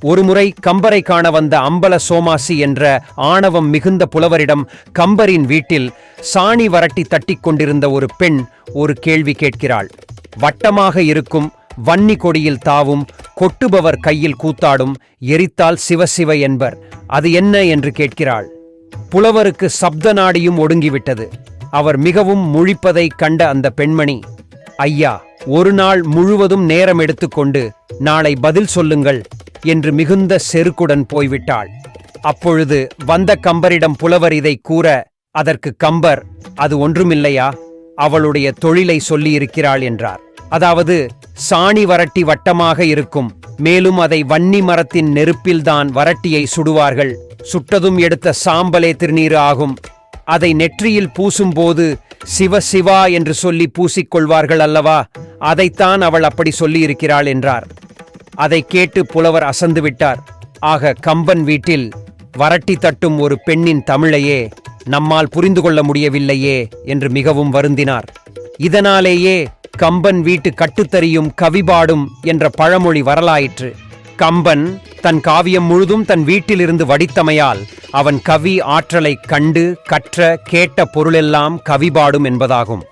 ஒருமுறை கம்பரை காண வந்த அம்பல சோமாசி என்ற ஆணவம் மிகுந்த புலவரிடம் கம்பரின் வீட்டில் சாணி வரட்டி தட்டிக் கொண்டிருந்த ஒரு பெண் ஒரு கேள்வி கேட்கிறாள். வட்டமாக இருக்கும் வன்னி கொடியில் தாவும் கொட்டுபவர் கையில் கூத்தாடும் எரித்தால் சிவசிவ என்பர் அது என்ன என்று கேட்கிறாள். புலவருக்கு சப்த நாடியும் ஒடுங்கிவிட்டது. அவர் மிகவும் முழிப்பதைக் கண்ட அந்த பெண்மணி ஐயா ஒரு நாள் முழுவதும் நேரம் எடுத்துக்கொண்டு நாளை பதில் சொல்லுங்கள் என்று மிகுந்த செருக்குடன் போய்விட்டாள். அப்பொழுது வந்த கம்பரிடம் புலவர் இதை கூற அதற்கு கம்பர் அது ஒன்றுமில்லையா? அவளுடைய தொழிலை சொல்லியிருக்கிறாள் என்றார். அதாவது சாணி வரட்டி வட்டமாக இருக்கும் மேலும் அதை வன்னி மரத்தின் நெருப்பில்தான் வரட்டியை சுடுவார்கள். சுட்டதும் எடுத்த சாம்பலே திருநீறு ஆகும். அதை நெற்றியில் பூசும்போது சிவ சிவா என்று சொல்லி பூசிக்கொள்வார்கள் அல்லவா? அதைத்தான் அவள் அப்படி சொல்லியிருக்கிறாள் என்றார். அதை கேட்டு புலவர் அசந்து விட்டார். ஆக கம்பன் வீட்டில் வரட்டி தட்டும் ஒரு பெண்ணின் தமிழையே நம்மால் புரிந்து கொள்ள முடியவில்லையே என்று மிகவும் வருந்தினார். இதனாலேயே கம்பன் வீட்டு கட்டுத்தறியும் கவிபாடும் என்ற பழமொழி வரலாயிற்று. கம்பன் தன் காவியம் முழுதும் தன் வீட்டிலிருந்து வடித்தமையால் அவன் கவி ஆற்றலைக் கண்டு கற்ற கேட்ட பொருளெல்லாம் கவிபாடும் என்பதாகும்.